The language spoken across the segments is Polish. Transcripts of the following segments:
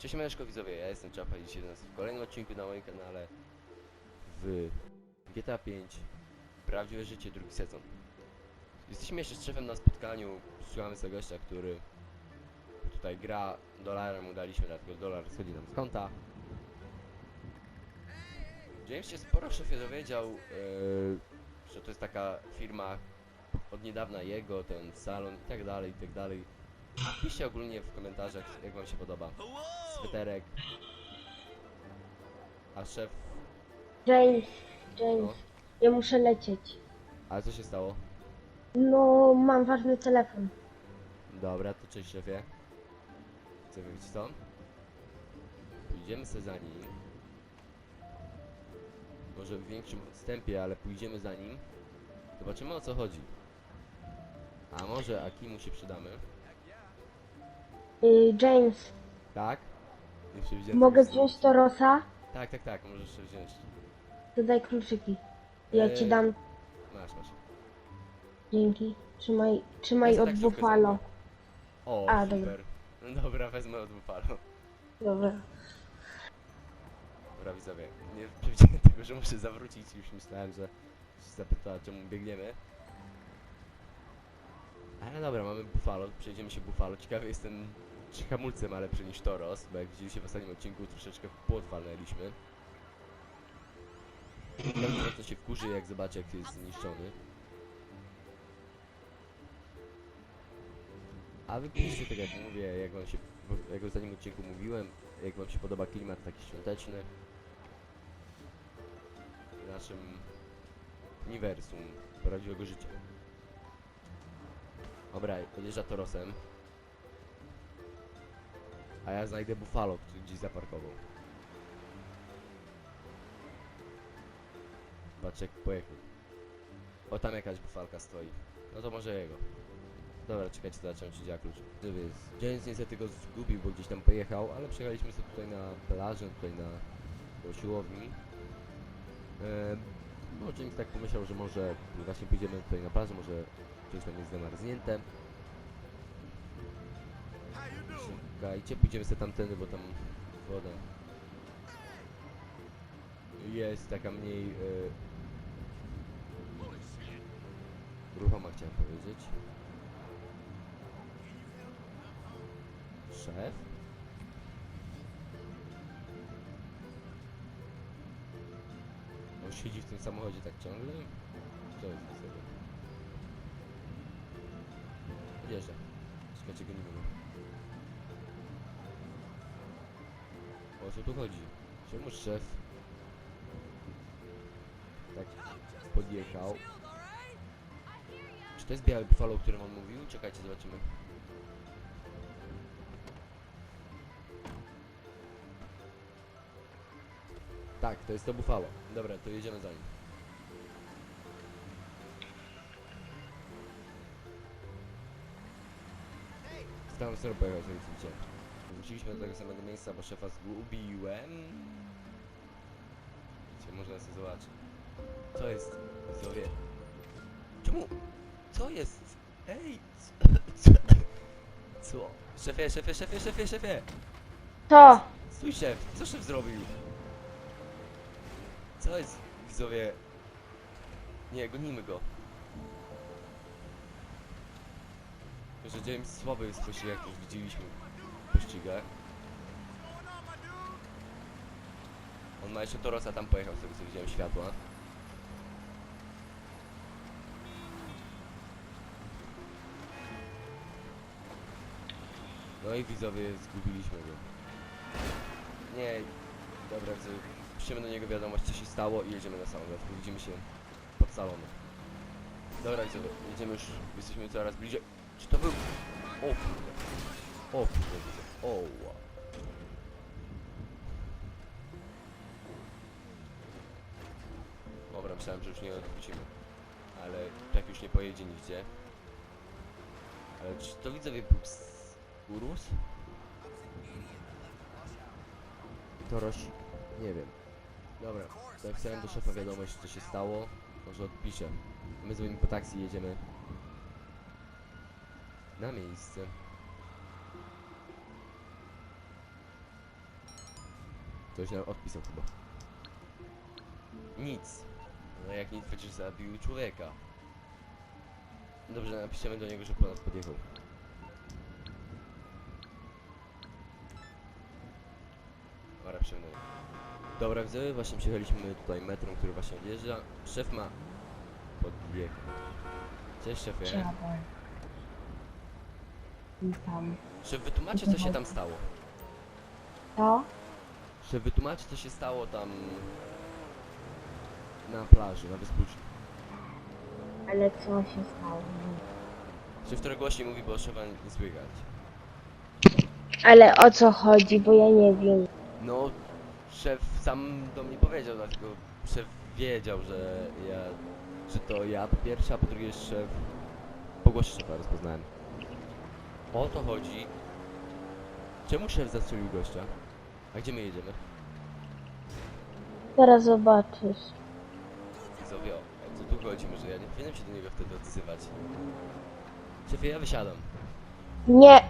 Cześć Maneczko widzowie, ja jestem Czapa i dzisiaj nas w kolejnym odcinku na moim kanale w GTA 5 Prawdziwe życie, drugi sezon. Jesteśmy jeszcze z szefem na spotkaniu, słuchamy sobie gościa, który tutaj gra dolarem, mu daliśmy, dlatego dolar schodzi nam z konta. James się sporo szefie dowiedział, yy, że to jest taka firma od niedawna jego, ten salon i tak dalej, i tak dalej. Piszcie ogólnie w komentarzach, jak wam się podoba sweterek. A szef... James, James, No. ja muszę lecieć. Ale co się stało? No, mam ważny telefon. Dobra, to cześć szefie. Chcę wyjść stąd? Pójdziemy sobie za nim. Może w większym odstępie, ale pójdziemy za nim. Zobaczymy o co chodzi. A może Akimu się przydamy? Y, James, Tak? Nie przewidziałem mogę wziąć Torosa? Tak, tak, tak, możesz się wziąć. To daj kluczyki. Ja ci dam. Masz, masz. Dzięki. Trzymaj, trzymaj Ja od Buffalo. zajmę. O, A, super. dobra. No dobra, wezmę od Buffalo. Dobra. Dobra widzowie, nie przewidziałem tego, że muszę zawrócić już myślałem, że się zapyta czemu biegniemy. Ale dobra, mamy Buffalo, przejdziemy się Buffalo. Ciekawy jestem, czy hamulce ma lepsze niż Toros, bo jak widzieliście w ostatnim odcinku troszeczkę w płot walnęliśmy. To się wkurzy jak zobaczy jak jest zniszczony. A wy piszcie tak jak mówię, jak wam się, jak w ostatnim odcinku mówiłem, jak wam się podoba klimat taki świąteczny w naszym uniwersum prawdziwego życia. Dobra, podjeżdża Torosem. A ja znajdę Buffalo, który gdzieś zaparkował. Patrz jak pojechał. O, tam jakaś bufalka stoi. No to może jego. Dobra, czekajcie, zobaczymy czy działa klucz. James niestety go zgubił, bo gdzieś tam pojechał, ale przyjechaliśmy sobie tutaj na plażę, tutaj na siłowni. Eee, no James tak pomyślał, że może właśnie pójdziemy tutaj na plażę, może coś tam jest zamarznięte. Czekajcie, pójdziemy sobie tamtędy, bo tam woda jest taka mniej e, ruchoma chciałem powiedzieć. Szef? On siedzi w tym samochodzie tak ciągle? Co jest za sobie? Jeżdżę. Czekajcie, go nie mogę. O co tu chodzi? Czemu szef tak podjechał? Czy to jest biały buffalo, o którym on mówił? Czekajcie, zobaczymy. Tak, to jest to buffalo. Dobra, to jedziemy za nim. Tamtą stronę pojechał sobie widzicie. Wróciliśmy do tego samego miejsca, bo szefa zgubiłem. Wiecie, można sobie zobaczyć. Co jest? Widzowie. Czemu? Co jest? Ej! Co? Co? Szefie, szefie, szefie, szefie, szefie! To! Stój szef, co szef zrobił? Co jest, widzowie? Nie, gonimy go. Że James słaby jest w jak już widzieliśmy On ma jeszcze Torosa, tam pojechał, z tego co widziałem światła. No i widzowie, zgubiliśmy go. Nie, dobra. Piszemy do niego wiadomość, co się stało i jedziemy na salon. Widzimy się pod salonem. Dobra, widzowie, jedziemy już, jesteśmy coraz bliżej. Czy to był... O kurde. O kurde, widzę. O, wow. Dobra, myślałem, że już nie odwrócimy. Ale tak już nie pojedzie nigdzie. Ale czy to widzowie był Urus? Torosik? Nie wiem. Dobra, to ja chciałem do szefa wiadomość, co się stało. Może odpiszę. My dzwonimy po taksi i jedziemy na miejsce. Ktoś nam odpisał chyba. Nic. No jak nic, przecież zabił człowieka. Dobrze, napiszemy do niego, że po nas podjechał. Dobra, niego. Dobra, widzowie, właśnie przyjechaliśmy tutaj metrą, który właśnie odjeżdża. Szef ma podjechać. Cześć szefie. Siadaj. Tam. Szef, wytłumaczy co się tam stało. To? Szef, wytłumaczy co się stało tam na plaży, na Wyspuczu. Ale co się stało? Szef, który głośniej mówi, bo szefa nie słychać. Ale o co chodzi, bo ja nie wiem. No, szef sam do mnie powiedział, dlatego szef wiedział, że ja, że to ja po pierwsze, a po drugie szef, po głosie szefa rozpoznałem. O to chodzi. Czemu szef zastrzelił gościa? A gdzie my jedziemy? Zaraz zobaczysz. Widzowie, o co tu chodzi? Może ja nie powinienem się do niego wtedy odzywać. Szefie, ja wysiadam. Nie,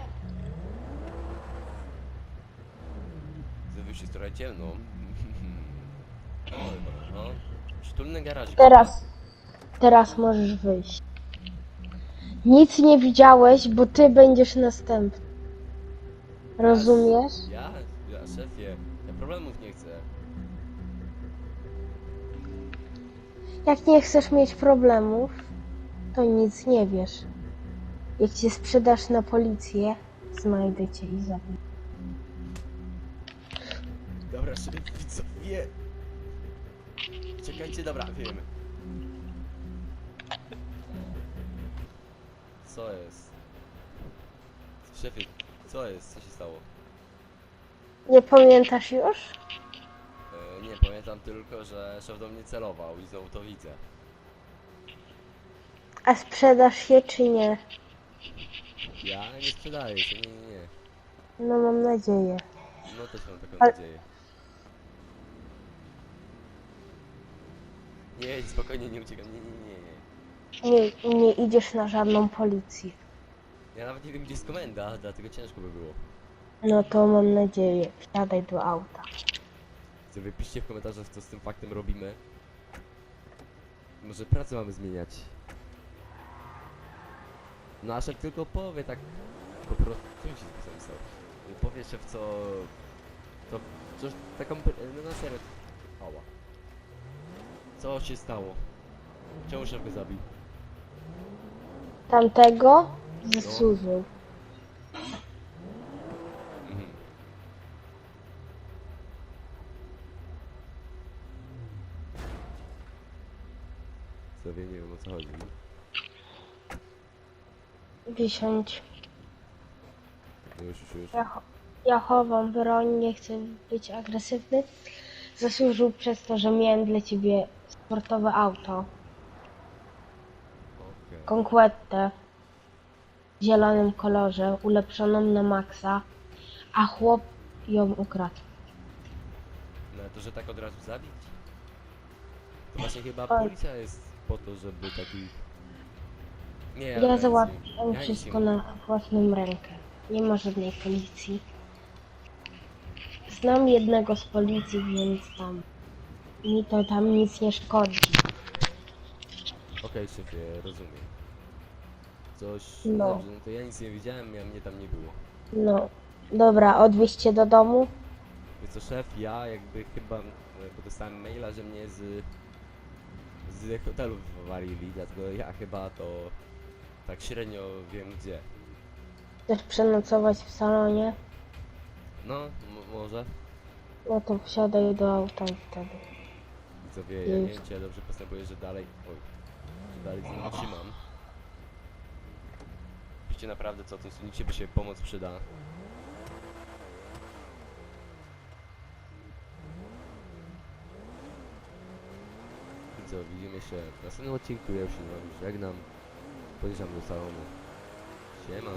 Zrobił się trochę ciemno. No, no, no. Przytulny garażik. teraz. Teraz możesz wyjść. Nic nie widziałeś, bo ty będziesz następny. Rozumiesz? Ja? Szefie, ja problemów nie chcę. Jak nie chcesz mieć problemów, to nic nie wiesz. Jak cię sprzedasz na policję, znajdę cię i zabiję. Dobra, szefie, widzowie. Czekajcie, dobra, wiemy. Co jest? Szefie, co jest? Co się stało? Nie pamiętasz już? E, nie, pamiętam tylko, że szef do mnie celował i znowu to widzę. A sprzedasz się czy nie? Ja nie sprzedaję się, nie, nie, nie. No mam nadzieję. No też mam taką Ale- nadzieję. Nie, spokojnie, nie uciekam, nie, nie, nie, nie. Nie, nie idziesz na żadną policję. Ja nawet nie wiem, gdzie jest komenda, dlatego ciężko by było. No to mam nadzieję. Wsiadaj do auta. Co wypiszcie w komentarzach, co z tym faktem robimy. Może pracę mamy zmieniać. No szef tylko powie tak po prostu. Co mi się z pisał? Powie szef co... To... Coś taką... No na serio. Ała. Co się stało? Czemu szef go zabił? Tamtego zasłużył. Mhm. Sobie nie wiem o co chodzi. Wysiądź. Już, już, już. Ja, cho- ja chowam broń, nie chcę być agresywny. Zasłużył przez to, że miałem dla ciebie sportowe auto. Okej. W zielonym kolorze, ulepszoną na maksa, a chłop ją ukradł. No to, że tak od razu zabić? To właśnie chyba Oj. policja jest po to, żeby takich... Nie, Ja nic załatwiam ja wszystko nie na własną rękę. Nie ma żadnej policji. Znam jednego z policji, więc tam mi to tam nic nie szkodzi. Okej, szefie, rozumiem. Coś... No. Dobrze, no to ja nic nie widziałem, ja mnie tam nie było. No, dobra, odwieźć cię do domu. Więc co, szef, ja jakby chyba... e, Bo dostałem maila, że mnie z... Z hotelu wywalili, dlatego ja chyba to... Tak średnio wiem gdzie. Chcesz przenocować w salonie? No, m- może. No to wsiadaj do auta i wtedy. Widzowie, ja nie wiem czy ja dobrze postępuję, że dalej... Oj, że dalej z nim trzymam. Piszcie naprawdę co, to nikt by się pomoc przyda. Co, widzimy się w następnym odcinku, ja już się z wami żegnam. Podjeżdżam do salonu. Siema.